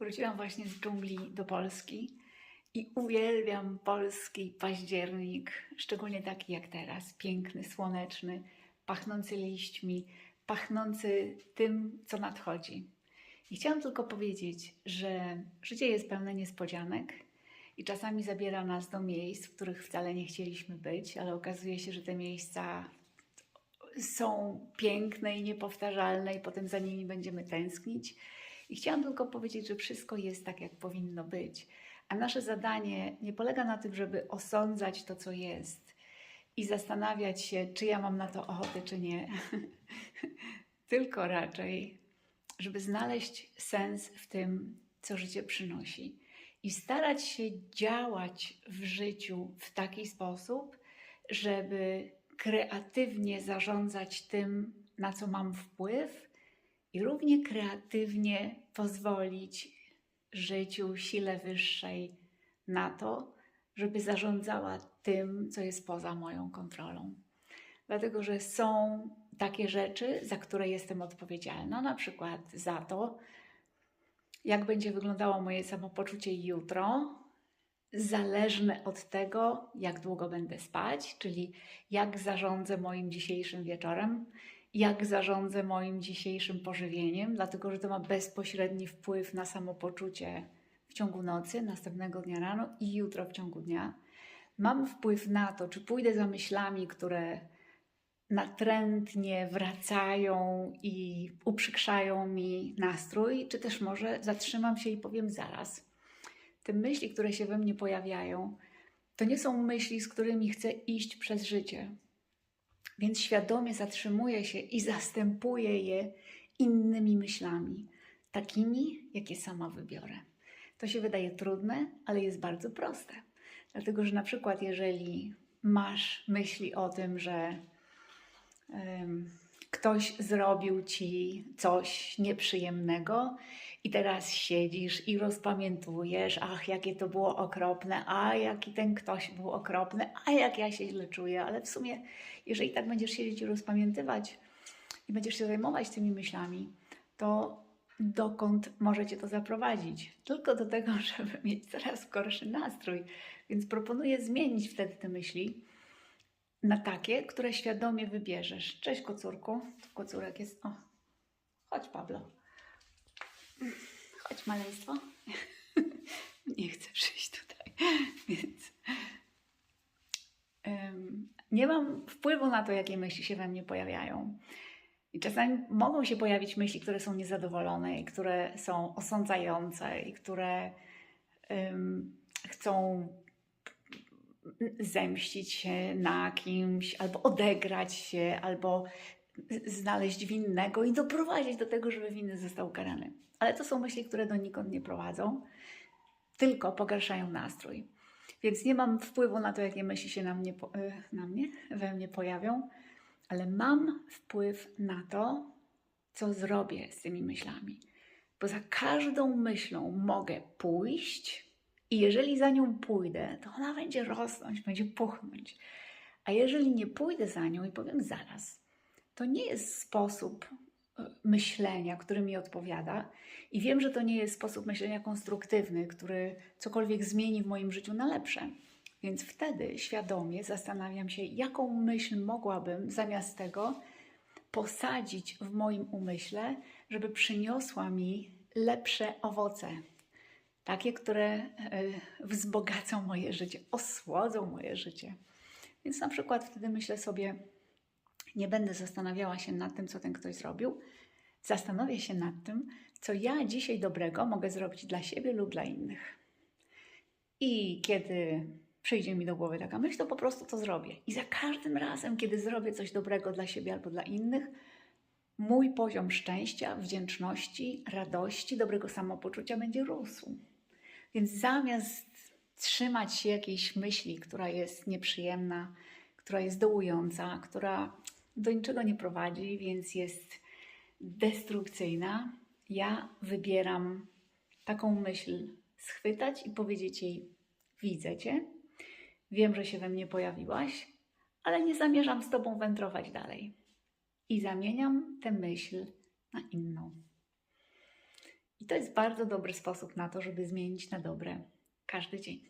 Wróciłam właśnie z dżungli do Polski i uwielbiam polski październik, szczególnie taki jak teraz, piękny, słoneczny, pachnący liśćmi, pachnący tym, co nadchodzi. I chciałam tylko powiedzieć, że życie jest pełne niespodzianek i czasami zabiera nas do miejsc, w których wcale nie chcieliśmy być, ale okazuje się, że te miejsca są piękne i niepowtarzalne, i potem za nimi będziemy tęsknić. I chciałam tylko powiedzieć, że wszystko jest tak, jak powinno być. A nasze zadanie nie polega na tym, żeby osądzać to, co jest i zastanawiać się, czy ja mam na to ochotę, czy nie. tylko raczej, żeby znaleźć sens w tym, co życie przynosi i starać się działać w życiu w taki sposób, żeby kreatywnie zarządzać tym, na co mam wpływ, i równie kreatywnie pozwolić życiu, sile wyższej na to, żeby zarządzała tym, co jest poza moją kontrolą. Dlatego, że są takie rzeczy, za które jestem odpowiedzialna, na przykład za to, jak będzie wyglądało moje samopoczucie jutro, zależne od tego, jak długo będę spać, czyli jak zarządzę moim dzisiejszym wieczorem, jak zarządzę moim dzisiejszym pożywieniem, dlatego że to ma bezpośredni wpływ na samopoczucie w ciągu nocy, następnego dnia rano i jutro w ciągu dnia. Mam wpływ na to, czy pójdę za myślami, które natrętnie wracają i uprzykrzają mi nastrój, czy też może zatrzymam się i powiem zaraz. Te myśli, które się we mnie pojawiają, to nie są myśli, z którymi chcę iść przez życie. Więc świadomie zatrzymuję się i zastępuję je innymi myślami, takimi, jakie sama wybiorę. To się wydaje trudne, ale jest bardzo proste. Dlatego, że na przykład, jeżeli masz myśli o tym, że ktoś zrobił ci coś nieprzyjemnego i teraz siedzisz i rozpamiętujesz, ach, jakie to było okropne, a jaki ten ktoś był okropny, a jak ja się źle czuję, ale w sumie, jeżeli tak będziesz siedzieć i rozpamiętywać i będziesz się zajmować tymi myślami, to dokąd możecie to zaprowadzić? Tylko do tego, żeby mieć coraz gorszy nastrój. Więc proponuję zmienić wtedy te myśli na takie, które świadomie wybierzesz. Cześć kocurku. Kocurek jest. O, chodź Pablo. Chodź maleństwo. Nie chcesz iść tutaj, więc um, nie mam wpływu na to, jakie myśli się we mnie pojawiają. I czasami mogą się pojawić myśli, które są niezadowolone i które są osądzające i które um, chcą zemścić się na kimś, albo odegrać się, albo znaleźć winnego i doprowadzić do tego, żeby winny został karany. Ale to są myśli, które donikąd nie prowadzą, tylko pogarszają nastrój. Więc nie mam wpływu na to, jakie myśli się na mnie, na mnie, we mnie pojawią, ale mam wpływ na to, co zrobię z tymi myślami. Bo za każdą myślą mogę pójść i jeżeli za nią pójdę, to ona będzie rosnąć, będzie puchnąć. A jeżeli nie pójdę za nią i powiem zaraz, to nie jest sposób e, myślenia, który mi odpowiada. I wiem, że to nie jest sposób myślenia konstruktywny, który cokolwiek zmieni w moim życiu na lepsze. Więc wtedy świadomie zastanawiam się, jaką myśl mogłabym zamiast tego posadzić w moim umyśle, żeby przyniosła mi lepsze owoce. Takie, które e, wzbogacą moje życie, osłodzą moje życie. Więc na przykład wtedy myślę sobie, nie będę zastanawiała się nad tym, co ten ktoś zrobił. Zastanowię się nad tym, co ja dzisiaj dobrego mogę zrobić dla siebie lub dla innych. I kiedy przyjdzie mi do głowy taka myśl, to po prostu to zrobię. I za każdym razem, kiedy zrobię coś dobrego dla siebie albo dla innych, mój poziom szczęścia, wdzięczności, radości, dobrego samopoczucia będzie rósł. Więc zamiast trzymać się jakiejś myśli, która jest nieprzyjemna, która jest dołująca, która do niczego nie prowadzi, więc jest destrukcyjna, ja wybieram taką myśl schwytać i powiedzieć jej: Widzę cię, wiem, że się we mnie pojawiłaś, ale nie zamierzam z tobą wędrować dalej. I zamieniam tę myśl na inną. I to jest bardzo dobry sposób na to, żeby zmienić na dobre każdy dzień.